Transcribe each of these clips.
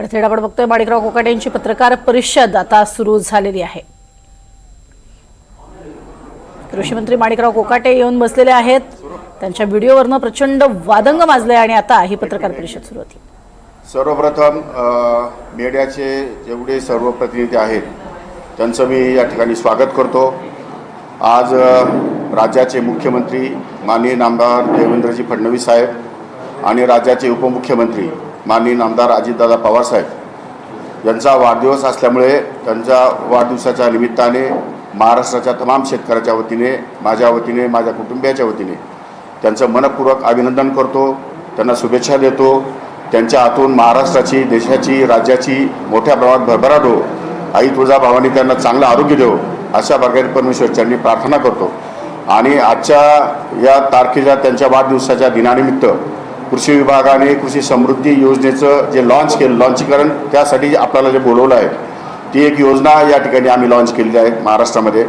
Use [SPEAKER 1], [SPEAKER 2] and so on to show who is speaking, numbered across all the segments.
[SPEAKER 1] आणि थेट आपण बघतोय माणिकराव कोकाटे यांची पत्रकार परिषद आता सुरू झालेली आहे. कृषी मंत्री माणिकराव कोकाटे येऊन बसलेले आहेत. त्यांच्या व्हिडिओवरनं प्रचंड वादंग माजले आणि आता ही पत्रकार परिषद सुरू होती.
[SPEAKER 2] सर्वप्रथम मीडियाचे जेवढे सर्व प्रतिनिधी आहेत त्यांचं मी या ठिकाणी स्वागत करतो. आज राज्याचे मुख्यमंत्री माननीय नामदार देवेंद्रजी फडणवीस साहेब आणि राज्याचे उपमुख्यमंत्री माननीय आमदार अजितदादा पवारसाहेब यांचा वाढदिवस असल्यामुळे त्यांच्या वाढदिवसाच्या निमित्ताने महाराष्ट्राच्या तमाम शेतकऱ्याच्या वतीने माझ्या वतीने माझ्या कुटुंबियाच्या वतीने त्यांचं मनपूर्वक अभिनंदन करतो त्यांना शुभेच्छा देतो. त्यांच्या हातून महाराष्ट्राची देशाची राज्याची मोठ्या प्रमाणात भरभराट हो आई तुळजाभवानी त्यांना चांगलं आरोग्य देव अशा प्रकारे परमेश्वरच्यांनी प्रार्थना करतो. आणि आजच्या या तारखेच्या त्यांच्या वाढदिवसाच्या दिनानिमित्त कृषी विभागाने कृषी समृद्धी योजनेचं जे लॉन्च केलं लॉन्चीकरण त्यासाठी आपल्याला जे बोलवलं आहे ती एक योजना या ठिकाणी आम्ही लॉन्च केलेली आहे महाराष्ट्रामध्ये.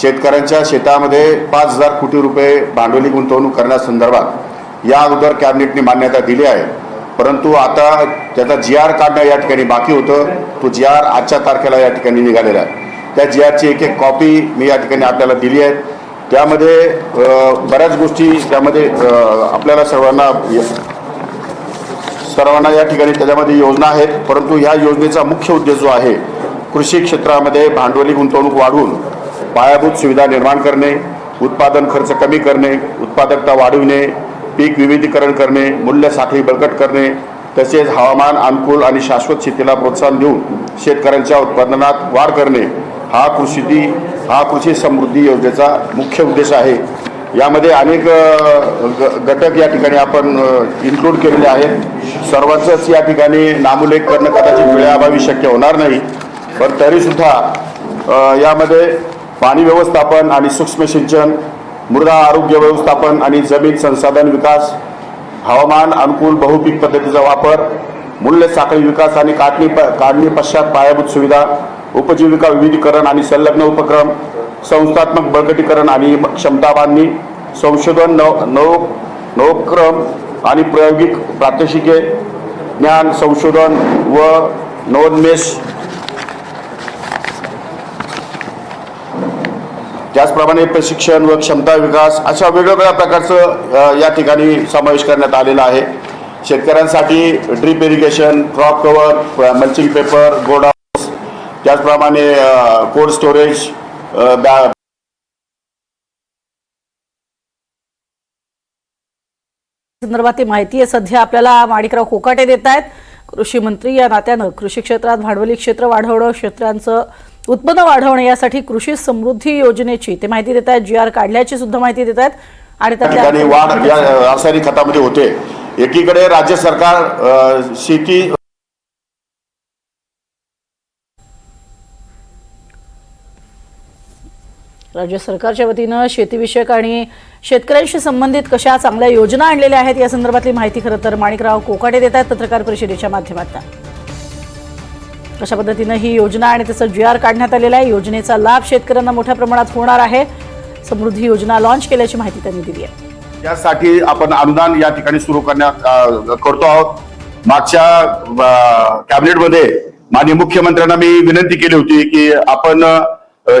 [SPEAKER 2] शेतकऱ्यांच्या शेतामध्ये पाच हजार कोटी रुपये भांडवली गुंतवणूक करण्यासंदर्भात या अगोदर कॅबिनेटने मान्यता दिली आहे. परंतु आता त्याचा जी आर काढणं या ठिकाणी बाकी होतं. तो जी आर आजच्या तारखेला या ठिकाणी निघालेला आहे. त्या जी आरची एक एक कॉपी मी या ठिकाणी आपल्याला दिली आहे. त्यामध्ये बऱ्याच गोष्टी त्यामध्ये आपल्याला सर्वांना सर्वांना या ठिकाणी त्याच्यामध्ये योजना आहेत. परंतु ह्या योजनेचा मुख्य उद्देश जो आहे कृषी क्षेत्रामध्ये भांडवली गुंतवणूक वाढवून पायाभूत सुविधा निर्माण करणे उत्पादन खर्च कमी करणे उत्पादकता वाढविणे पीक विविधीकरण करणे मूल्य साखळी बळकट करणे तसेच हवामान अनुकूल आणि शाश्वत शेतीला प्रोत्साहन देऊन शेतकऱ्यांच्या उत्पादनात वाढ करणे हा कृषी हा कृषी समृद्धी योजनेचा मुख्य उद्देश आहे. यामध्ये अनेक ग- घटक या ठिकाणी आपण इन्क्लूड केलेले आहेत. सर्वांचंच या ठिकाणी नामुलेख करणं कदाचित वेळेअभावी शक्य होणार नाही. पण तरीसुद्धा यामध्ये पाणी व्यवस्थापन आणि सूक्ष्म सिंचन मृदा आरोग्य व्यवस्थापन आणि जमीन संसाधन विकास हवामान अनुकूल बहुपीक पद्धतीचा वापर मूल्य साखळी विकास आणि काढणी प काढणी पश्चात पायाभूत सुविधा उपजीविका विविधीकरण आणि संलग्न उपक्रम संस्थात्मक बळकटीकरण आणि क्षमता बांधणी संशोधन नव नव नवक्रम आणि प्रायोगिक प्रात्यक्षिके ज्ञान संशोधन व नवोन्मेष. त्याचप्रमाणे प्रशिक्षण व क्षमता विकास अशा वेगवेगळ्या प्रकारचं या ठिकाणी समावेश करण्यात आलेला आहे. शेतकऱ्यांसाठी drip irrigation crop cover mulching paper गोडा त्याचप्रमाणे कोल्ड स्टोरेज बॅ
[SPEAKER 1] संदर्भातली माहिती आहे. सध्या आपल्याला माणिकराव कोकाटे देत आहेत कृषी मंत्री या नात्यानं कृषी क्षेत्रात भांडवली क्षेत्र वाढवणं क्षेत्रांचं उत्पन्न वाढवणं यासाठी कृषी समृद्धी योजनेची ते माहिती देत आहेत जी आर काढल्याची सुद्धा माहिती देत आहेत आणि
[SPEAKER 2] त्या ठिकाणी वाढ या रासायनिक खतामध्ये होते. एकीकडे राज्य सरकार शेती
[SPEAKER 1] राज्य सरकारच्या वतीनं शेतीविषयक आणि शेतकऱ्यांशी संबंधित कशा चांगल्या योजना आणलेल्या आहेत या संदर्भातली माहिती खरं तर माणिकराव कोकाटे देत आहेत पत्रकार परिषदेच्या माध्यमातून. कशा पद्धतीनं ही योजना आणि त्याचं जी आर काढण्यात आलेला आहे. योजनेचा लाभ शेतकऱ्यांना मोठ्या प्रमाणात होणार आहे. समृद्धी योजना लॉन्च केल्याची माहिती त्यांनी दिली आहे.
[SPEAKER 2] यासाठी आपण अनुदान या ठिकाणी सुरू करण्यात करतो आहोत. मागच्या कॅबिनेटमध्ये माननीय मुख्यमंत्र्यांना मी विनंती केली होती की आपण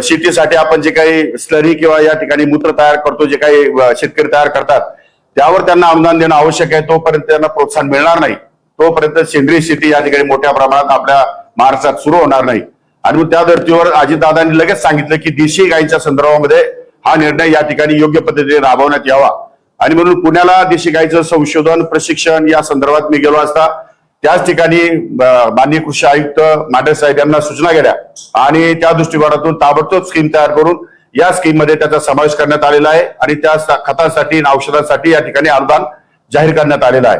[SPEAKER 2] शेतीसाठी आपण जे काही स्लरी किंवा या ठिकाणी मूत्र तयार करतो जे काही शेतकरी तयार करतात त्यावर त्यांना अनुदान देणं आवश्यक आहे. तोपर्यंत त्यांना प्रोत्साहन मिळणार नाही. तोपर्यंत सेंद्रिय शेती या ठिकाणी मोठ्या प्रमाणात आपल्या महाराष्ट्रात सुरू होणार नाही. आणि मग त्या धर्तीवर अजितदादांनी लगेच सांगितलं की देशी गायींच्या संदर्भामध्ये हा निर्णय या ठिकाणी योग्य पद्धतीने राबवण्यात यावा. आणि म्हणून पुण्याला देशी गायीचं संशोधन प्रशिक्षण या संदर्भात मी गेलो असता त्याच ठिकाणी माननीय कृषी आयुक्त माटे साहेब यांना सूचना केल्या आणि त्या दृष्टिकोनातून ताबडतोब स्कीम तयार करून या स्कीममध्ये त्याचा समावेश करण्यात आलेला आहे आणि त्या खतांसाठी आणि औषधांसाठी या ठिकाणी अनुदान जाहीर करण्यात आलेलं आहे.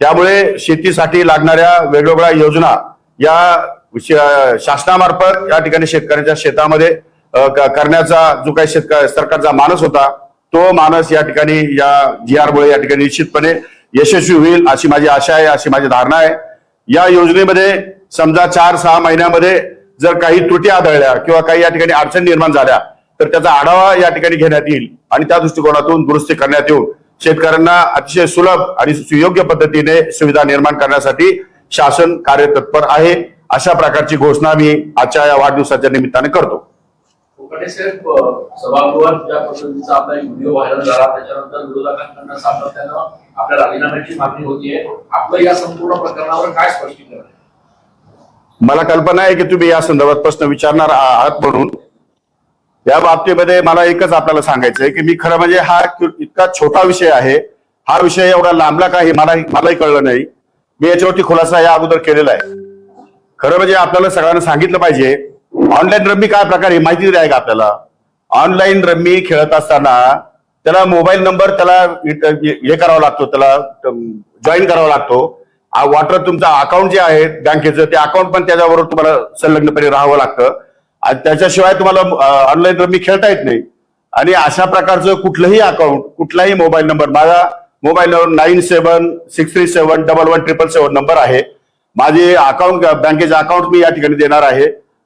[SPEAKER 2] त्यामुळे शेतीसाठी लागणाऱ्या वेगवेगळ्या योजना या शासनामार्फत या ठिकाणी शेतकऱ्यांच्या शेतामध्ये करण्याचा जो काही शेतकरी सरकारचा मानस होता तो मानस या ठिकाणी या जी आर मुळे या ठिकाणी निश्चितपणे यशस्वी होईल अशी माझी आशा आहे अशी माझी धारणा आहे. या योजनेमध्ये समजा चार सहा महिन्यामध्ये जर काही त्रुटी आढळल्या किंवा काही या ठिकाणी अडचणी निर्माण झाल्या तर त्याचा आढावा या ठिकाणी घेण्यात येईल आणि त्या दृष्टिकोनातून दुरुस्ती करण्यात येऊन शेतकऱ्यांना अतिशय सुलभ आणि सुयोग्य पद्धतीने सुविधा निर्माण करण्यासाठी शासन कार्यतत्पर आहे. अशा प्रकारची घोषणा मी आजच्या या वाढदिवसाच्या निमित्ताने करतो.
[SPEAKER 3] साहेब अ, सभागृहात ज्या पद्धतीचा आपला व्हिडिओ व्हायरल झाला त्याच्यानंतर विरोधकांकडनं सातत्यानं आपल्या राजीनाम्याची मागणी होतीये आपलं या संपूर्ण प्रकरणावर काय स्पष्टीकरण आहे?
[SPEAKER 2] मला कल्पना आहे की तुम्ही या संदर्भात प्रश्न विचारणार आहात म्हणून. या बाबतीमध्ये मला एकच आपल्याला सांगायचं आहे की मी खरं म्हणजे हा इतका छोटा विषय आहे. हा विषय एवढा लांबला काही मला मलाही कळलं नाही. मी याच्यावरती खुलासा या अगोदर केलेला आहे. खरं म्हणजे आपल्याला सगळ्यांना सांगितलं पाहिजे ऑनलाईन रम्मी काय प्रकार आहे माहिती तरी आहे का आपल्याला? ऑनलाईन रम्मी खेळत असताना त्याला मोबाईल नंबर त्याला हे करावा लागतो त्याला जॉईन करावा लागतो. वॉटर तुमचा अकाउंट जे आहे बँकेचं ते अकाउंट पण त्याच्याबरोबर तुम्हाला संलग्नपणे राहावं लागतं. आणि त्याच्याशिवाय तुम्हाला ऑनलाईन रम्मी खेळता येत नाही. आणि अशा प्रकारचं कुठलंही अकाउंट कुठलाही मोबाईल नंबर माझा mobile number nine seven six three seven double one triple seven number आहे. माझे अकाउंट बँकेचे अकाउंट मी या ठिकाणी देणार आहे.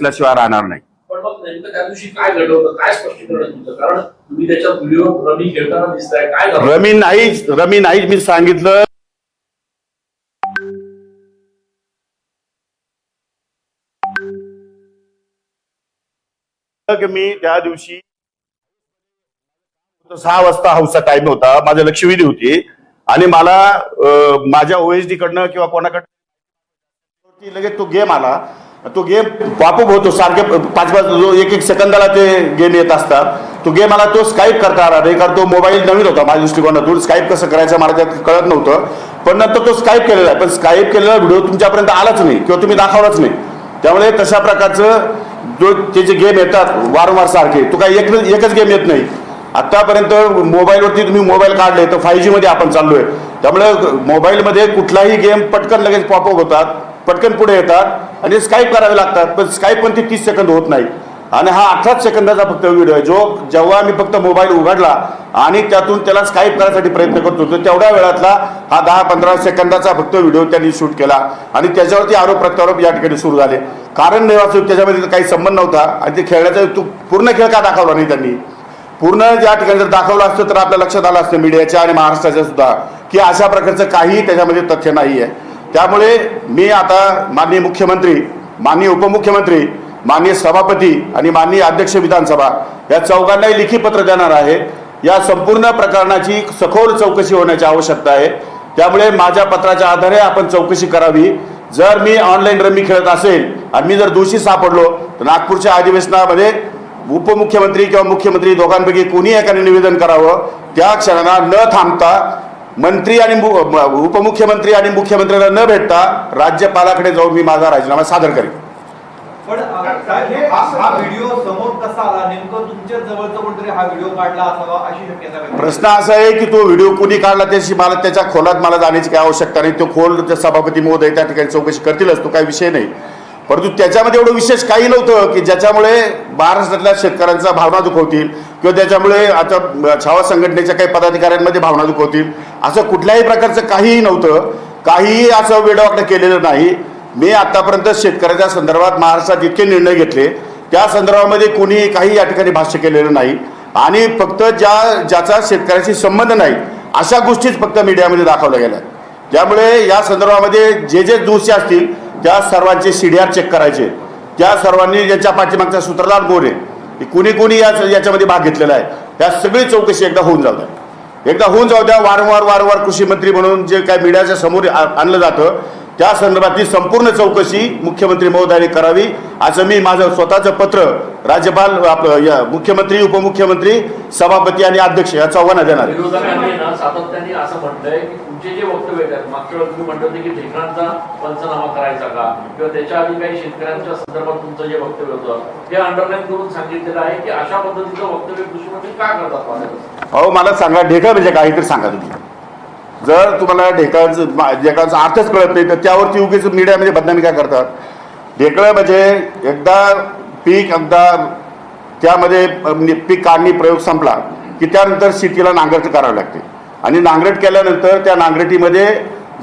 [SPEAKER 2] खेचल्याशिवाय राहणार नाही.
[SPEAKER 3] पण मग नेमकं त्या दिवशी काय घडलं होतं? काय स्पष्टीकरण आहे तुमचं? कारण तुम्ही त्याच्यात व्हिडिओ रमी खेळताना दिसताय. काय झालं
[SPEAKER 2] रमी नाही रमी नाही मी सांगितलं. की मी त्या दिवशी सहा वाजता हाऊसचा टाइम होता. माझ्या लक्षवेधी होती. आणि मला अं, माझ्या ओएसडी कडनं किंवा कोणाकडनं लगेच तो गेम आला. तो गेम पॉपअप होतो सारखे पाच पाच जो एक एक सेकंदाला ते गेम येत असतात. तो गेम मला तो स्काईप करता आला नाही कारण तो मोबाईल नवीन होता माझ्या दृष्टिकोनातून. स्काईप कसं करायचं मला त्यात कळत नव्हतं. पण नंतर तो स्काईप केलेला आहे. पण स्काईप केलेला व्हिडिओ तुमच्यापर्यंत आलाच नाही किंवा तुम्ही दाखवलाच नाही. त्यामुळे तशा प्रकारचं जो ते जे गेम येतात वारंवार सारखे तो काही एक एकच गेम येत नाही. आत्तापर्यंत मोबाईलवरती तुम्ही मोबाईल काढले तर फाय जीमध्ये आपण चाललो आहे त्यामुळे मोबाईलमध्ये कुठलाही गेम पटकन लगेच पॉपअप होतात. पटकन पुढे येतात आणि स्काईप करावे लागतात पण स्काईप पण ती तीस सेकंद होत नाही. आणि हा अठराच सेकंदाचा फक्त व्हिडिओ आहे जो जेव्हा मी फक्त मोबाईल उघडला आणि त्यातून त्याला स्काईप करण्यासाठी प्रयत्न करत होतो तेवढ्या वेळातला हा दहा पंधरा सेकंदाचा फक्त व्हिडिओ त्यांनी शूट केला. आणि त्याच्यावरती आरोप प्रत्यारोप या ठिकाणी सुरू झाले. कारण नाही त्याच्यामध्ये काही संबंध नव्हता आणि ते खेळण्याचा तो पूर्ण खेळ का दाखवला नाही त्यांनी? पूर्ण ज्या ठिकाणी जर दाखवलं असतं तर आपल्या लक्षात आलं असतं मीडियाच्या आणि महाराष्ट्राच्या सुद्धा की अशा प्रकारचं काही त्याच्यामध्ये तथ्य नाही आहे त्यामुळे मी आता माननीय मुख्यमंत्री माननीय उपमुख्यमंत्री माननीय सभापती आणि माननीय अध्यक्ष विधानसभा या चौघांनाही लिखी पत्र देणार आहे. या संपूर्ण प्रकरणाची सखोल चौकशी होण्याची आवश्यकता आहे. त्यामुळे माझ्या पत्राच्या आधारे आपण चौकशी करावी. जर मी ऑनलाईन रमी खेळत असेल आणि मी जर दोषी सापडलो तर नागपूरच्या अधिवेशनामध्ये उपमुख्यमंत्री किंवा मुख्यमंत्री दोघांपैकी कोणी एकाने निवेदन करावं? त्या क्षणाला न थांबता मंत्री आणि उपमुख्यमंत्री आणि मुख्यमंत्र्यांना न भेटता राज्यपालाकडे जाऊन मी माझा राजीनामा सादर करेन. प्रश्न असा आहे की तो व्हिडिओ कुणी काढला त्याची मला त्याच्या खोलात मला जाण्याची काही आवश्यकता नाही. तो खोल सभापती महोदय त्या ठिकाणी चौकशी करतीलच तो काही विषय नाही. परंतु त्याच्यामध्ये एवढं विशेष काही नव्हतं की ज्याच्यामुळे महाराष्ट्रातल्या शेतकऱ्यांचा भावना दुखवतील किंवा त्याच्यामुळे आता छावा संघटनेच्या काही पदाधिकाऱ्यांमध्ये भावना दुखवतील. असं कुठल्याही प्रकारचं काहीही नव्हतं. काहीही असं वेडवाकडं केलेलं नाही. मी आतापर्यंत शेतकऱ्याच्या संदर्भात महाराष्ट्रात इतके निर्णय घेतले. त्या संदर्भामध्ये कोणी काही या ठिकाणी भाष्य केलेलं नाही. आणि फक्त ज्या ज्याचा शेतकऱ्याशी संबंध नाही अशा गोष्टीच फक्त मीडियामध्ये दाखवल्या गेल्या. त्यामुळे या संदर्भामध्ये जे जे दोषी असतील त्या सर्वांचे सीडीआर चेक करायचे त्या सर्वांनी ज्याच्या पाठीमागचा सूत्रधार कोण आहे की कुणी कुणी या याच्यामध्ये भाग घेतलेला आहे. त्या सगळी चौकशी एकदा होऊन जाऊ द्या. एकदा होऊन जाऊ द्या वारंवार वारंवार कृषी मंत्री म्हणून जे काय मीडियाच्या समोर आ- आणलं जातं त्या संदर्भातली संपूर्ण चौकशी मुख्यमंत्री महोदयांनी करावी. असं मी माझं स्वतःचं पत्र राज्यपाल आपलं या मुख्यमंत्री उपमुख्यमंत्री सभापती आणि अध्यक्ष या चौघांना देणार आहे
[SPEAKER 3] मागच्या वेळेस तुम्ही म्हणत होते की ढेकणांचा पंचनामा करायचा का? किंवा त्याच्या आधी काही शेतकऱ्यांच्या संदर्भात तुमचं जे वक्तव्य होतं ते अंडरलाईन करून सांगितलेलं आहे की अशा पद्धतीचं वक्तव्य कृषी मंत्री का करतात
[SPEAKER 2] अहो मला सांगा ढेकळ म्हणजे काहीतरी सांगा तुम्ही. जर तुम्हाला ढेकळाचं ढेकळाचा अर्थच कळत नाही तर त्यावरती उगीच मीडियामध्ये बदनामी काय करतात? ढेकळं म्हणजे एकदा पीक एकदा त्यामध्ये पीक काढणी प्रयोग संपला की त्यानंतर शेतीला नांगरट करावी लागते. आणि नांगरट केल्यानंतर त्या नांगरटीमध्ये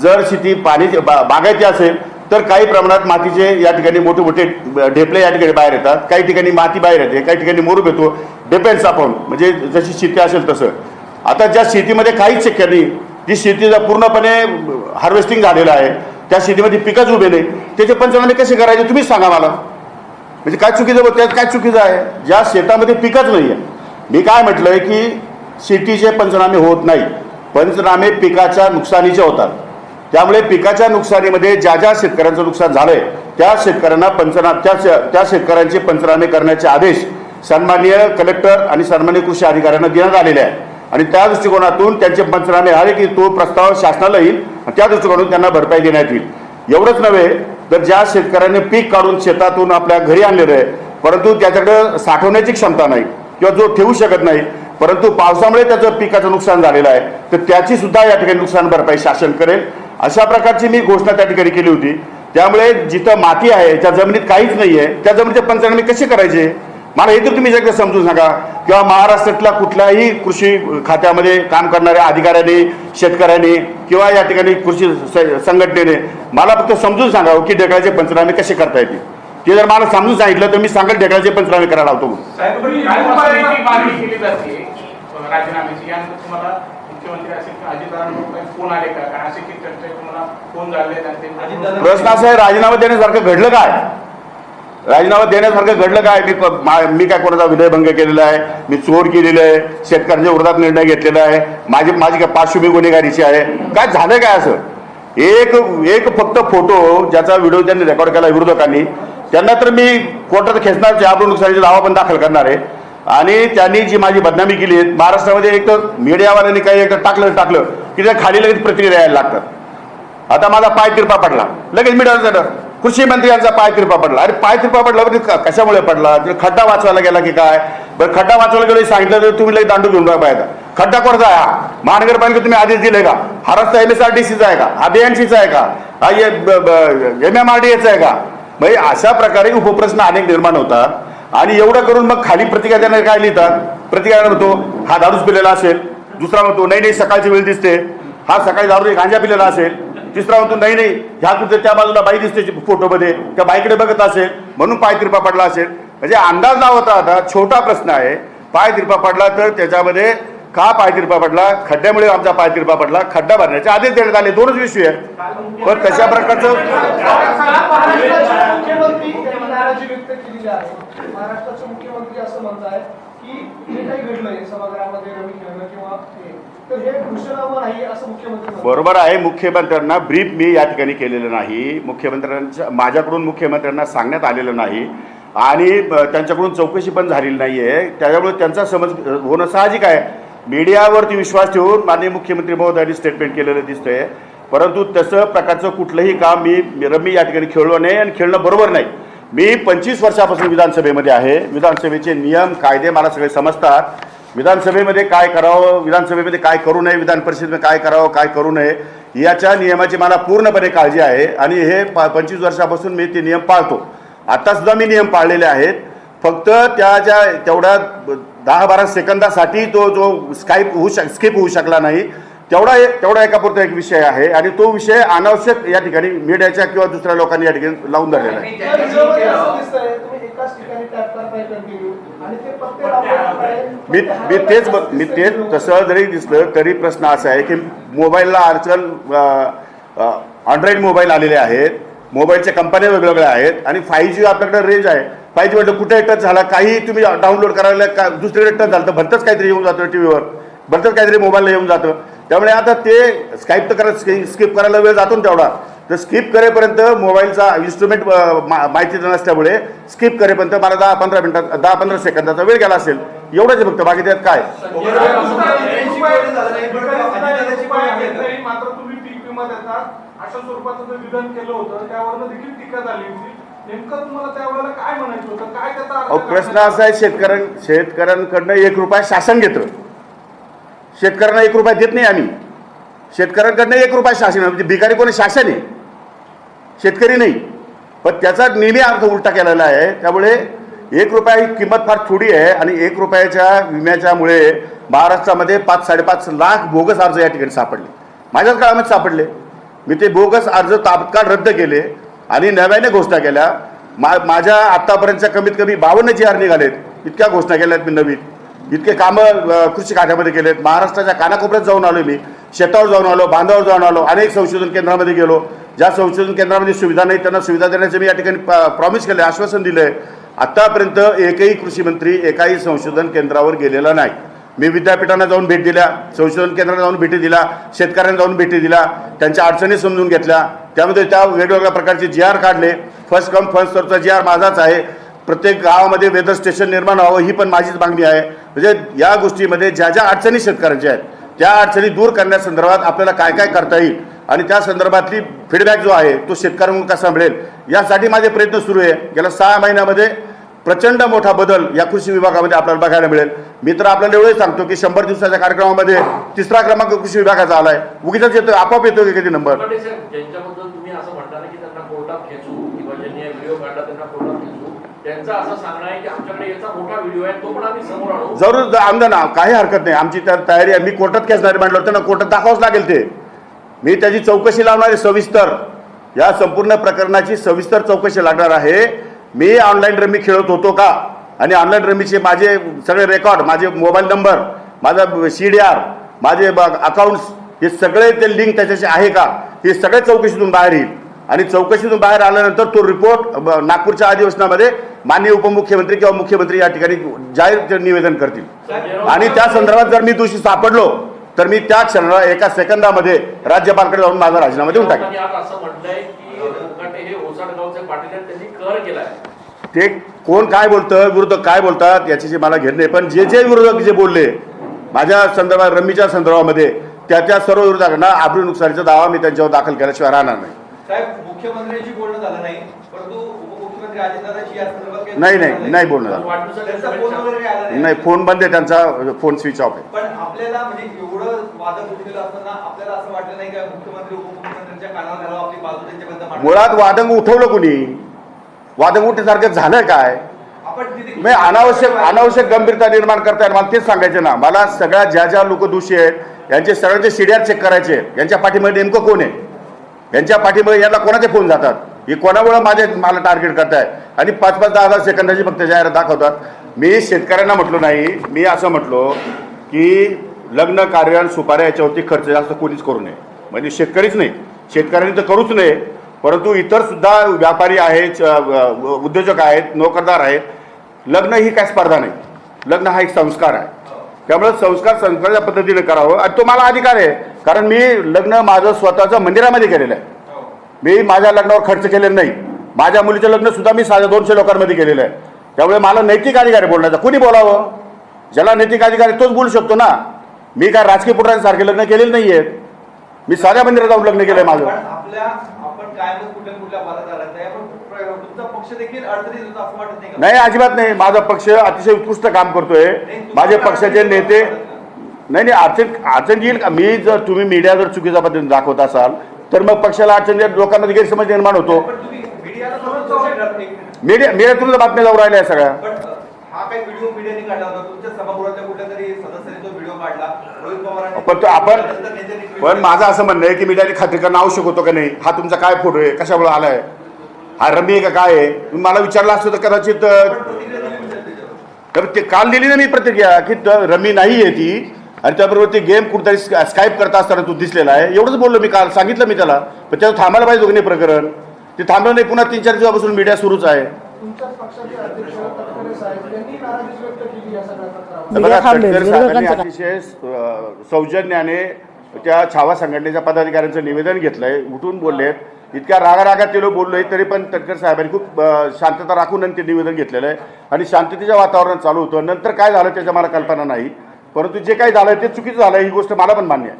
[SPEAKER 2] जर शेती पाणी बा बागायती असेल तर काही प्रमाणात मातीचे या ठिकाणी मोठे मोठे ढेपले या ठिकाणी बाहेर येतात. काही ठिकाणी माती बाहेर येते काही ठिकाणी मोरूप येतो डिपेंड्स आपण म्हणजे जशी शेती असेल तसं. आता ज्या शेतीमध्ये काहीच शक्य नाही जी शेती पूर्णपणे हार्वेस्टिंग झालेलं आहे त्या शेतीमध्ये पिकच उभे नाही त्याचे पंचनामे कसे करायचे तुम्हीच सांगा मला. म्हणजे काय चुकीचं बोल त्यात काय चुकीचं आहे? ज्या शेतामध्ये पिकच नाही आहे मी काय म्हटलंय की शेतीचे पंचनामे होत नाही. पंचनामे पिकाच्या नुकसानीचे होतात. त्यामुळे पिकाच्या नुकसानीमध्ये ज्या ज्या शेतकऱ्यांचं नुकसान झालंय त्या शेतकऱ्यांना पंचना त्या त्या शेतकऱ्यांचे पंचनामे करण्याचे आदेश सन्माननीय कलेक्टर आणि सन्मान्य कृषी अधिकाऱ्यांना देण्यात आलेले आहे आणि त्या दृष्टिकोनातून त्यांचे पंचनामे आले की तो प्रस्ताव शासनाला येईल त्या दृष्टिकोनातून त्यांना भरपाई देण्यात येईल. एवढंच नव्हे तर ज्या शेतकऱ्याने पीक काढून शेतातून आपल्या घरी आणलेलं आहे परंतु त्याच्याकडे साठवण्याची क्षमता नाही किंवा जो ठेवू शकत नाही परंतु पावसामुळे त्याचं पिकाचं नुकसान झालेलं आहे. तर त्याची सुद्धा या ठिकाणी नुकसान भरपाई शासन करेल. अशा प्रकारची मी घोषणा त्या ठिकाणी केली होती. त्यामुळे जिथं माती आहे त्या जमिनीत काहीच नाही आहे त्या जमिनीचे पंचनामे कसे करायचे? मला हे तर तुम्ही एकदा समजून सांगा. किंवा महाराष्ट्रातल्या कुठल्याही कृषी खात्यामध्ये काम करणाऱ्या अधिकाऱ्यांनी शेतकऱ्यांनी किंवा या ठिकाणी कृषी संघटनेने मला फक्त समजून सांगावं की ढेकळाचे पंचनामे कसे करता येतील. ते जर मला समजून सांगितलं तर मी सांगत ढेकळाचे पंचनामे करायला लावतो
[SPEAKER 4] राजीनाम्याची. यानंतर तुम्हाला मुख्यमंत्री असेल किंवा अजितदारांकडून काही फोन आले का? कारण असे की चर्चा तुम्हाला फोन झाले आणि ते
[SPEAKER 5] अजितदादा-
[SPEAKER 2] प्रश्न असा आहे राजीनामा देण्यासारखं घडलं काय? राजीनामा देण्यासारखं घडलं काय? मा- मी काय कोणाचा विनयभंग केलेला आहे? मी चोर केलेलं आहे? शेतकऱ्यांच्या विरोधात निर्णय घेतलेला आहे? माझी माझी काय पार्श्वभूमी गुन्हेगारीची आहे? काय झालं काय असं? एक एक फक्त फोटो ज्याचा व्हिडिओ त्यांनी रेकॉर्ड केला विरोधकांनी. त्यांना तर मी कोर्टात खेचणार आबरू नुकसानीचा दावा पण दाखल करणार आहे. आणि त्यांनी जी माझी बदनामी केली आहे महाराष्ट्रामध्ये एक तर मीडियावाल्यांनी काही एक टाकलं टाकलं की त्या खाली लगेच प्रतिक्रिया यायला लागतात. आता माझा पाय तिरपा पडला. लगेच मीडियावर झालं कृषी मंत्री यांचा पाय तिरपा पडला. अरे पाय तिरपा पडला म्हणजे कशामुळे पडला? खड्डा वाचवायला गेला की काय? बरं खड्डा वाचवायला गेलो सांगितलं तर तुम्ही लगेच दांडू घेऊन पाहिजे खड्डा कोणता आहे हा? महानगरपालिका तुम्ही आदेश दिले का? हा रस्ता एम एस आर डी सीचा आहे का? हा बीएमसीचा आहे का? हा एम एम आर डी एचा आहे का? म्हणजे अशा प्रकारे उपप्रश्न अनेक निर्माण होतात. आणि एवढं करून मग खाली प्रतिक्रिया देणारे काय लिहितात? प्रतिक्रिया म्हणतो हा दारूच पिलेला असेल. दुसरा म्हणतो नाही नाही सकाळची वेळ दिसते. हा सकाळी दारू गांजा पिलेला असेल. तिसरा म्हणतो नाही नाही ह्या कुठे त्या बाजूला बाई दिसते फोटोमध्ये. त्या बाईकडे बघत असेल. म्हणून पाय तिरपा पडला असेल. म्हणजे अंदाज ना होता आता छोटा प्रश्न आहे. पाय तिरपा पडला तर त्याच्यामध्ये का पाय तिरपा पडला? खड्ड्यामुळे आमचा पाय तिरपा पडला. खड्डा भरण्याचे आदेश देण्यात आले. दोनच विषय आहेत. पण तशा प्रकारचं?
[SPEAKER 6] महाराष्ट्राचे मुख्यमंत्री असं म्हणत आहेत की जे काही घडलंय सभागृहामध्ये रवी खेळणं किंवा हे तर हे नाही असं मुख्यमंत्री
[SPEAKER 2] बरोबर आहे. मुख्यमंत्र्यांना ब्रीफ मी या ठिकाणी केलेलं नाही. मुख्यमंत्र्यांच्या माझ्याकडून मुख्यमंत्र्यांना सांगण्यात आलेलं नाही. आणि त्यांच्याकडून चौकशी पण झालेली नाही आहे त्याच्यामुळे त्यांचा समज होणं साहजिक आहे. मीडियावरती विश्वास ठेवून माननीय मुख्यमंत्री महोदयांनी स्टेटमेंट केलेलं दिसतंय. परंतु तसं प्रकारचं कुठलंही काम मी रमी या ठिकाणी खेळलो नाही आणि खेळणं बरोबर नाही. मी पंचवीस वर्षापासून विधानसभेमध्ये आहे. विधानसभेचे नियम कायदे मला सगळे समजतात. विधानसभेमध्ये काय करावं विधानसभेमध्ये काय करू नये विधान परिषदेमध्ये काय करावं काय करू नये याच्या नियमाची मला पूर्णपणे काळजी आहे आणि हे पा पंचवीस वर्षापासून मी ते नियम पाळतो. आत्तासुद्धा मी नियम पाळलेले आहेत. फक्त त्या ज्या तेवढ्या दहा बारा सेकंदासाठी तो जो स्काईप होऊ शक स्किप होऊ शकला नाही. तेवढा एक- तेवढा एकापुरता एक विषय आहे आणि तो विषय अनावश्यक या ठिकाणी मीडियाच्या किंवा दुसऱ्या लोकांनी या ठिकाणी लावून धरलेला आहे.
[SPEAKER 6] त्या व्हिडिओमध्ये असं दिसतंय तुम्ही एकाच ठिकाणी टॅप करताय कंटिन्यू आणि ते पत्ते लावताय
[SPEAKER 2] मी मी तेच बघ- मी तेच तसं जरी दिसलं तरी प्रश्न असा आहे की मोबाईलला आजकाल अँड्रॉइड मोबाईल आलेले आहेत मोबाईलच्या कंपन्या वेगवेगळ्या आहेत आणि फाईव्ह जी आपल्याकडे रेंज आहे. फाईव्ह जी म्हटलं कुठे टच झाला काही तुम्ही डाउनलोड करायला का दुसरीकडे टच झालं तर भलतंच काहीतरी येऊन जातं टी व्हीवर भलतंच काहीतरी मोबाईलला येऊन जातं. त्यामुळे आता ते स्काईप तर करायला स्किप करायला वेळ जातो ना तेवढा. तर स्किप करेपर्यंत मोबाईलचा इन्स्ट्रुमेंट माहिती नसल्यामुळे स्किप करेपर्यंत मला दहा पंधरा मिनिटात दहा पंधरा सेकंदाचा वेळ गेला असेल. एवढंच फक्त बाकी त्यात काय प्रश्न असा आहे शेतकऱ्यां शेतकऱ्यांकडनं एक रुपया शासन घेतं. शेतकऱ्यांना एक रुपया देत नाही आम्ही. शेतकऱ्यांकडनं एक रुपया शासन म्हणजे भिकारी कोणी शासन आहे? शेतकरी नाही. पण त्याचा नेहमी अर्थ उलटा केलेला आहे. त्यामुळे एक रुपया ही किंमत फार थोडी आहे आणि एक रुपयाच्या विम्याच्यामुळे महाराष्ट्रामध्ये पाच साडेपाच लाख बोगस अर्ज या ठिकाणी सापडले. माझ्याच काळामध्ये सापडले. मी ते बोगस अर्ज तात्काळ रद्द केले आणि नव्याने घोषणा केल्या. मा माझ्या आत्तापर्यंतच्या कमीत कमी बावन्न जी आर निघालेत. इतक्या घोषणा केल्या आहेत मी नवीन. इतके कामं कृषी खात्यामध्ये केलेत. महाराष्ट्राच्या कानाकोपऱ्यात जाऊन आलो मी. शेतावर जाऊन आलो बांधावर जाऊन आलो अनेक संशोधन केंद्रामध्ये गेलो. ज्या संशोधन केंद्रामध्ये सुविधा नाही त्यांना सुविधा देण्याचे मी या ठिकाणी प्रॉमिस केले आश्वासन दिलं आहे आत्तापर्यंत एकही कृषी मंत्री एकाही संशोधन केंद्रावर गेलेला नाही. मी विद्यापीठांना जाऊन भेट दिल्या संशोधन केंद्राला जाऊन भेटी दिल्या शेतकऱ्यांना जाऊन भेटी दिल्या त्यांच्या अडचणी समजून घेतल्या. त्यामध्ये त्या वेगवेगळ्या प्रकारचे जी आर काढले. फर्स्ट कम फर्स्ट सर्वचा जी आर माझाच आहे. प्रत्येक गावामध्ये वेदर स्टेशन निर्माण व्हावं ही पण माझीच मागणी आहे. म्हणजे या गोष्टीमध्ये ज्या ज्या अडचणी शेतकऱ्यांच्या आहेत त्या अडचणी दूर करण्यासंदर्भात आपल्याला काय काय करता येईल आणि त्या संदर्भातली फीडबॅक जो आहे तो शेतकऱ्यांकडून कसा मिळेल यासाठी माझे प्रयत्न सुरू आहे. गेल्या सहा महिन्यामध्ये प्रचंड मोठा बदल या कृषी विभागामध्ये आपल्याला बघायला मिळेल. मी तर आपल्याला एवढंच सांगतो की शंभर दिवसाच्या कार्यक्रमामध्ये तिसरा क्रमांक कृषी विभागाचा आलाय. उगीच येतो आपोआप येतो की कधी नंबर
[SPEAKER 3] पण साहेब ज्यांच्याबद्दल तुम्ही असं म्हणता ना की त्यांना कोर्टात खेचू किंवा ज्यांनी व्हिडिओ काढला त्यांना कोर्टात खेचू त्यांचं असं सांगणं आहे की आमच्याकडे याचा मोठा व्हिडिओ आहे तो पण आम्ही समोर आणू
[SPEAKER 2] जरूर आमदार ना काही हरकत नाही. आमची तर तयारी आहे. मी कोर्टात खेचणारे म्हटलं त्यांना कोर्टात दाखवावंच लागेल ते. मी त्याची चौकशी लावणार आहे सविस्तर. या संपूर्ण प्रकरणाची सविस्तर चौकशी लागणार आहे. मी ऑनलाईन रमी खेळत होतो का? आणि ऑनलाईन रमीचे माझे सगळे रेकॉर्ड माझे मोबाईल नंबर माझा सी डी आर माझे अकाउंट्स हे सगळे ते लिंक त्याच्याशी आहे का? हे सगळे चौकशीतून बाहेर येईल. आणि चौकशीतून बाहेर आल्यानंतर तो रिपोर्ट नागपूरच्या अधिवेशनामध्ये माननीय उपमुख्यमंत्री किंवा मुख्यमंत्री या ठिकाणी जाहीर निवेदन करतील. आणि त्या संदर्भात जर मी दोषी सापडलो तर मी त्या क्षणाला एका सेकंदामध्ये राज्यपालकडे जाऊन माझा राजीनामा देऊन
[SPEAKER 3] हे केलाय
[SPEAKER 2] ते कोण काय बोलतं विरोधक काय बोलतात याच्याशी मला घेणं नाही. पण जे जे विरोधक जे बोलले माझ्या संदर्भात रम्मीच्या संदर्भामध्ये त्या त्या सर्व विरोधकांना आबरू नुकसानीचा दावा मी त्यांच्यावर दाखल केल्याशिवाय राहणार नाही.
[SPEAKER 5] साहेब मुख्यमंत्र्यांशी बोलणं झालं नाही परंतु उपमुख्यमंत्री अजितदादांशी या संदर्भात काही
[SPEAKER 2] नाही
[SPEAKER 5] बोलणं
[SPEAKER 2] नाही
[SPEAKER 5] झालं
[SPEAKER 2] नाही. बोलणं झालं.
[SPEAKER 3] वाढदिवसाच्या
[SPEAKER 5] त्यांचा फोन वगैरे काही आला
[SPEAKER 2] नाही. फोन बंद आहे त्यांचा फोन स्विच ऑफ आहे.
[SPEAKER 5] पण आपल्याला म्हणजे एवढं वादक उठलेलं असताना आपल्याला असं वाटलं नाही का मुख्यमंत्री उपमुख्यमंत्र्यांच्या कानावर घालावं आपली बाजू मांडावी?
[SPEAKER 2] मुळात वादंग उठवलं कुणी? वादंग उठण्यासारखं झालं काय?
[SPEAKER 5] आपण तिथे
[SPEAKER 2] मी अनावश्यक अनावश्यक गंभीरता निर्माण करताय मला तेच सांगायचे ना मला सगळ्या ज्या ज्या लोक दोषी आहेत यांचे सगळ्यांचे सीडीआर चेक करायचे आहेत. यांच्या पाठीमध्ये नेमकं कोण आहे? यांच्या पाठीमध्ये यांना कोणाचे फोन जातात? हे कोणामुळे माझे मला टार्गेट करताय? आणि पाच पाच दहा दहा सेकंदाची फक्त जाहिरात दाखवतात. मी शेतकऱ्यांना म्हटलो नाही मी असं म्हटलो की लग्न कार्य आणि सुपाऱ्या याच्यावरती खर्च जास्त कोणीच करू नये. म्हणजे शेतकरीच नाही. शेतकऱ्यांनी तर करूच नये परंतु इतर सुद्धा व्यापारी आहेत उद्योजक आहेत नोकरदार आहेत. लग्न ही काय स्पर्धा नाही. लग्न हा एक संस्कार आहे. त्यामुळे संस्कार संस्काराच्या पद्धतीने करावं. आणि तो मला अधिकार आहे. कारण मी लग्न माझं स्वतःचं मंदिरामध्ये केलेलं आहे. मी माझ्या लग्नावर खर्च केलेला नाही. माझ्या मुलीचं लग्न सुद्धा मी साध्या दोनशे लोकांमध्ये केलेलं आहे. त्यामुळे मला नैतिक अधिकार बोलण्याचा कुणी बोलावं? ज्याला नैतिक अधिकार तोच बोलू शकतो ना. मी काय राजकीय पुटरांसारखे लग्न केलेलं नाही आहेत मी साध्या मंदिरात जाऊन लग्न केलंय माझं.
[SPEAKER 5] नाही
[SPEAKER 2] अजिबात नाही. माझा पक्ष अतिशय उत्कृष्ट काम करतोय. माझे पक्षाचे नेते नाही नाही अडचण अडचण येईल का? मी जर तुम्ही मीडिया जर चुकीच्या पद्धतीने दाखवत असाल तर मग पक्षाला अडचण येईल, लोकांमध्ये गैरसमज निर्माण होतो.
[SPEAKER 5] नाही.
[SPEAKER 2] मीडिया मीडियातून बातम्या जाऊ राहिल्या सगळ्या.
[SPEAKER 5] पण हा तुमच्या
[SPEAKER 2] आपण पण माझं असं म्हणणं आहे की मीडियाने खात्री करणं आवश्यक होतं का नाही? हा तुमचा काय फोटो आहे? कशामुळे आलाय? हा रमी आहे का काय आहे? तुम्ही मला विचारलं असतं तर कदाचित. तर ते काल दिली ना मी प्रतिक्रिया की त- रमी नाही आहे ती. आणि त्याबरोबर ते गेम कुठेतरी स्काईप करता असताना तू दिसलेला आहे. एवढंच बोललो मी काल सांगितलं मी त्याला. पण त्याचं थांबायला पाहिजे दोघे प्रकरण. ते थांबलं नाही पुन्हा तीन चार दिवसापासून मीडिया सुरूच आहे. बघा, तटकरे साहेबांनी? अतिशय सौजन्याने त्या छावा संघटनेच्या पदाधिकाऱ्यांचं निवेदन घेतलंय उठून बोललेत. इतक्या रागारागात ते लोक बोललोय तरी पण तटकर साहेबांनी खूप शांतता राखून ते निवेदन घेतलेलं आहे. आणि शांततेच्या वातावरणात चालू होतं. नंतर काय झालं त्याच्या मला कल्पना नाही. परंतु जे काही झालं ते चुकीचं झालं ही गोष्ट मला पण मान्य आहे.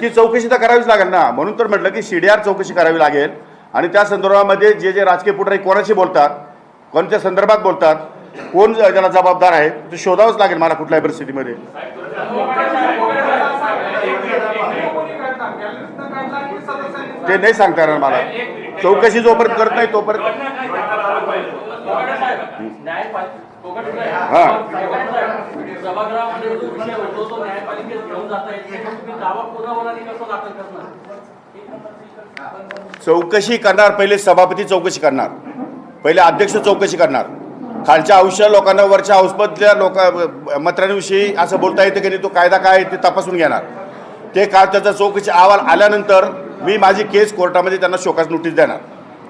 [SPEAKER 2] ती चौकशी तर करावीच लागेल ना. म्हणून तर म्हटलं की सीडीआर चौकशी करावी लागेल. आणि त्या संदर्भामध्ये जे जे राजकीय पुढारी कोणाशी बोलतात कोणत्या संदर्भात बोलतात कोण त्याला जबाबदार आहे ते शोधावंच लागेल मला कुठल्याही परिस्थितीमध्ये. ते नाही सांगता येणार मला. चौकशी जोपर्यंत करत नाही तोपर्यंत चौकशी करणार पहिले सभापती चौकशी करणार पहिले अध्यक्ष चौकशी करणार. खालच्या औषध लोकांना वरच्या हाऊसमधल्या लोक मंत्र्यांविषयी असं बोलता येतं की नाही तो कायदा काय आहे ते तपासून घेणार. ते काल त्याचा चौकशी अहवाल आल्यानंतर मी माझी केस कोर्टामध्ये त्यांना शोकास नोटीस देणार.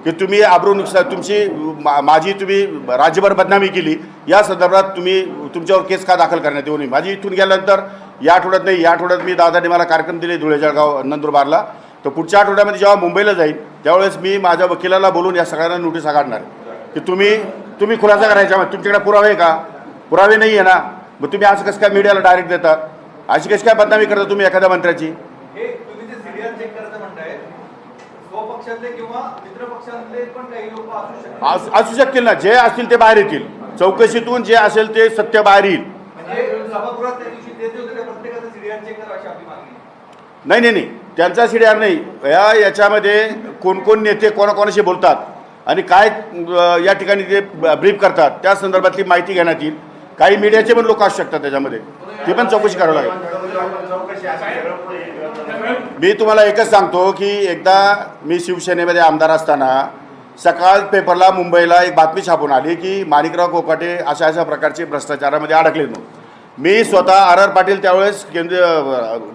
[SPEAKER 2] की तुम्ही आबरू नुकसान तुमची मा- माझी तुम्ही राज्यभर बदनामी केली या संदर्भात तुम्ही तुमच्यावर केस का दाखल करण्यात येऊ नये? माझी इथून गेल्यानंतर या आठवड्यात नाही या आठवड्यात मी दादाने मला कार्यक्रम दिले धुळे जळगाव नंदुरबारला. तर पुढच्या आठवड्यामध्ये जेव्हा मुंबईला जाईल त्यावेळेस मी माझ्या वकिलाला बोलून या सगळ्यांना नोटीस काढणार की तुम्ही तुम्ही खुलासा करायच्या तुमच्याकडे पुरावे का? पुरावे नाही आहे ना. मग तुम्ही आज कसं काय मीडियाला डायरेक्ट देतात अशी कशी काय बदनामी करता तुम्ही एखाद्या मंत्र्याची
[SPEAKER 5] हे तुम्ही जे सीरियल चेक करायचं म्हणताय स्वपक्षातले किंवा मित्र पक्षातले पण काही लोक असू शकतात.
[SPEAKER 2] अस- शकतील ना. जे असतील ते बाहेर येतील. चौकशीतून जे असेल ते सत्य बाहेर येईल.
[SPEAKER 5] म्हणजे सभागृहात त्या दिवशी देते होते त्या प्रत्येकाचं सीरियल चेक करा अशी आपली मागणी आहे.
[SPEAKER 2] नाही नाही नाही. त्यांचा सीडीआर नाही. या याच्यामध्ये कोण कोण नेते कोणाकोणाशी बोलतात आणि काय या ठिकाणी ते ब्रीफ करतात त्या संदर्भातली माहिती घेण्यात येईल. काही मीडियाचे पण लोक असू शकतात त्याच्यामध्ये. ते पण चौकशी करावं लागेल. मी तुम्हाला एकच सांगतो की एकदा मी शिवसेनेमध्ये आमदार असताना सकाळ पेपरला मुंबईला एक बातमी छापून आली की माणिकराव कोकाटे अशा अशा प्रकारचे भ्रष्टाचारामध्ये अडकले म्हणून. मी स्वतः आर आर पाटील त्यावेळेस केंद्रीय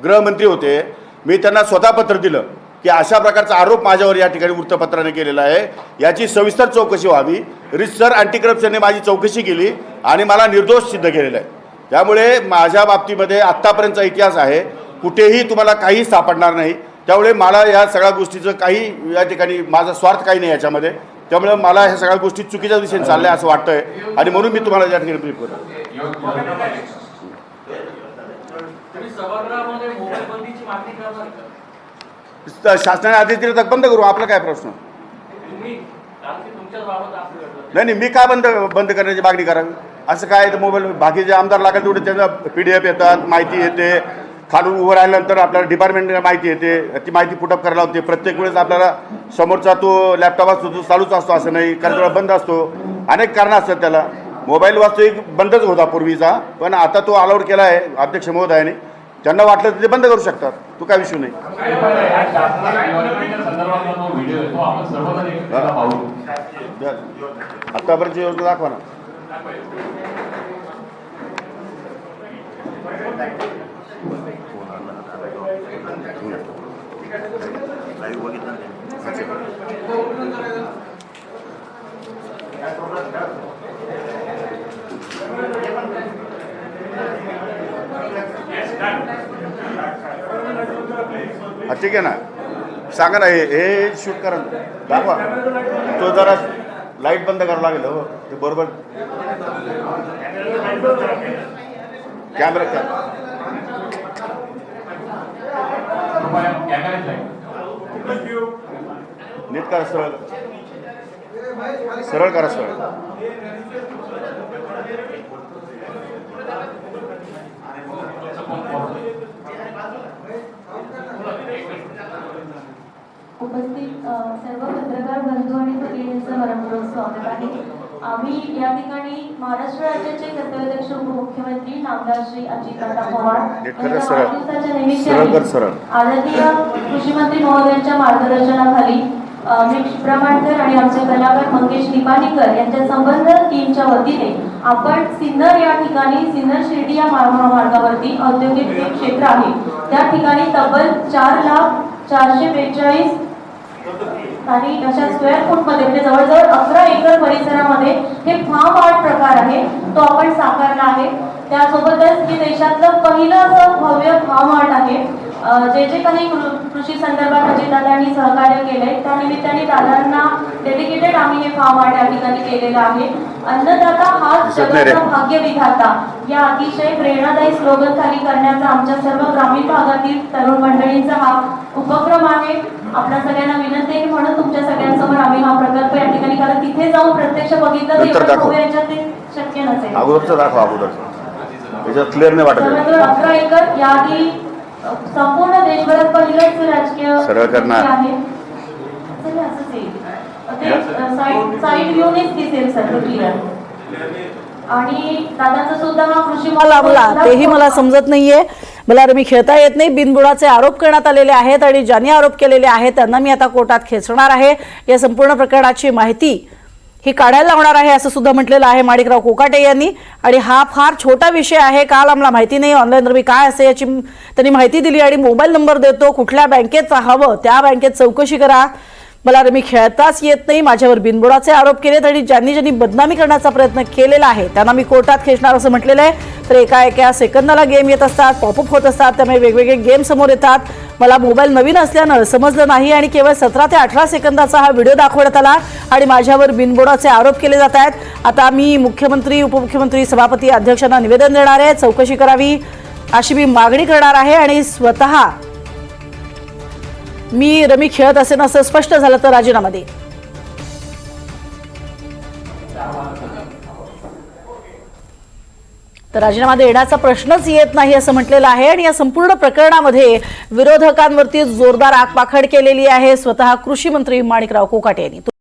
[SPEAKER 2] गृहमंत्री होते. मी त्यांना स्वतः पत्र दिलं की अशा प्रकारचा आरोप माझ्यावर या ठिकाणी वृत्तपत्राने केलेला आहे. याची सविस्तर चौकशी व्हावी. रिसर अँटी करप्शनने माझी चौकशी केली आणि मला निर्दोष सिद्ध केलेलं आहे. त्यामुळे माझ्या बाबतीमध्ये आत्तापर्यंतचा इतिहास आहे. कुठेही तुम्हाला काही सापडणार नाही. त्यामुळे मला या सगळ्या गोष्टीचं काही या ठिकाणी माझा स्वार्थ काही नाही याच्यामध्ये. त्यामुळे मला ह्या सगळ्या गोष्टी चुकीच्या दिशेने चालल्या असं वाटतंय. आणि म्हणून मी तुम्हाला या ठिकाणी ब्रीफ करतो. शासनाने आदेश दिले तर बंद करू आपला काय प्रश्न? नाही नाही मी काय बंद बंद करण्याची मागणी करावी? असं काय तर मोबाईल बाकीचे आमदार लागेल तेवढे त्यांना पी डी एफ येतात माहिती येते. खालून उभं राहिल्यानंतर आपल्याला डिपार्टमेंटला माहिती येते. ती माहिती पुटअप करायला होते प्रत्येक वेळेस आपल्याला समोरचा तो लॅपटॉप असतो तो चालूच असतो असं नाही. कारण वेळा बंद असतो. अनेक कारणं असतात त्याला. मोबाईल वास्तविक बंदच होता पूर्वीचा. पण आता तो अलाउड केला आहे अध्यक्ष महोदयाने. त्यांना वाटलं तर ते बंद करू शकतात. तो काय विषय नाही. आतापर्यंत योजना दाखवा ना. हा ठीक आहे ना. सांगा ना हे हे शूट करा ना. दाखवा. तो जरा लाइट बंद करावं लागेल हो. ते बरोबर. कॅमेरा कॅ
[SPEAKER 7] कृपया कॅमेऱ्यात जाईल
[SPEAKER 2] नीट करा सरळ. सरळ करा सरळ.
[SPEAKER 8] उपस्थित सर्व पत्रकार बंधू आणि भगिनींचं मनपूर्वक स्वागत आहे. आम्ही या ठिकाणी महाराष्ट्र राज्याचे कर्तव्यदक्ष उपमुख्यमंत्री नामदार श्री अजितदादा पवार
[SPEAKER 2] कर,
[SPEAKER 8] निमित्ताने. आदरणीय कृषी मंत्री महोदयांच्या मार्गदर्शनाखाली मी प्रमाणकर आणि आमचे कलाकार मंगेश निपाणीकर यांच्या संबंध टीमच्या वतीने आपण सिन्नर या ठिकाणी सिन्नर शिर्डी या महामार्गावरती औद्योगिक क्षेत्र आहे. त्या ठिकाणी तब्बल चार लाख चारशे बेचाळीस आणि अशा स्क्वेअर फूटमध्ये म्हणजे जवळजवळ अकरा एकर परिसरामध्ये हे फार्म आर्ट प्रकार आहे. तो आपण साकारला आहे. त्यासोबतच हे देशातलं पहिलं असं भव्य फार्म आर्ट आहे. जे जे काही कृषी संदर्भात अजितदादांनी सहकार्य केलंय त्या निमित्ताने दादांना डेडिकेटेड आम्ही हे फार्म आर्ट या ठिकाणी केलेलं आहे. अन्नदाता
[SPEAKER 2] रे.
[SPEAKER 8] जगाचा भाग्य विधाता या अतिशय प्रेरणादायी स्लोगन खाली करण्याचा आमच्या सर्व ग्रामीण भागातील तरुण मंडळींचा हा उपक्रम आहे. आपल्या सगळ्यांना विनंती आहे की म्हणून तुमच्या सगळ्यांसमोर आम्ही हा प्रकल्प या ठिकाणी कारण तिथे जाऊन प्रत्यक्ष बघितलं ते शक्य नसेल.
[SPEAKER 2] अगोदरचं दाखवा अगोदरचं. त्याच्यात क्लिअर नाही वाटत.
[SPEAKER 8] अकरा एकर याआधी संपूर्ण देशभरात पहिलंच राजकीय
[SPEAKER 2] सरळ करणार.
[SPEAKER 8] आहे. आणि दादांचा सुद्धा हा कृषी
[SPEAKER 1] तेही मला समजत नाहीये. मला रमी खेळता येत नाही. बिनबुडाचे आरोप करण्यात आलेले आहेत आणि ज्यांनी आरोप केलेले आहेत त्यांना मी आता कोर्टात खेचणार आहे. या संपूर्ण प्रकरणाची माहिती ही काढायला लावणार आहे असं सुद्धा म्हटलेलं आहे माणिकराव कोकाटे यांनी. आणि हा फार छोटा विषय आहे. काल आम्हाला माहिती नाही. ऑनलाईन रवी काय असे याची त्यांनी माहिती दिली आणि मोबाईल नंबर देतो. कुठल्या बँकेत हवं त्या बँकेत चौकशी करा. मला रमी खेळताच येत नाही माझ्यावर बिनबुडाचे आरोप केलेत आणि ज्यांनी ज्यांनी बदनामी करण्याचा प्रयत्न केलेला आहे त्यांना मी कोर्टात खेचणार असं म्हटलेलं आहे. तर एका एका सेकंदाला गेम येत असतात पॉपअप होत असतात त्यामुळे वेगवेगळे गेम समोर येतात. मला मोबाईल नवीन असल्यानं समजलं नाही आणि केवळ सतरा ते अठरा सेकंदाचा हा व्हिडिओ दाखवण्यात आला आणि माझ्यावर बिनबुडाचे आरोप केले जात आहेत. आता मी मुख्यमंत्री उपमुख्यमंत्री सभापती अध्यक्षांना निवेदन देणार आहे. चौकशी करावी अशी मी मागणी करणार आहे आणि स्वतः मी रमी खेळत असेन असं स्पष्ट झालं तर राजीनामा दे. तर राजीनामा देण्याचा प्रश्नच येत नाही असं म्हटलेलं आहे आणि या संपूर्ण प्रकरणामध्ये विरोधकांवरती जोरदार आगपाखड केलेली आहे. स्वतः कृषी मंत्री माणिकराव कोकाटे यांनी.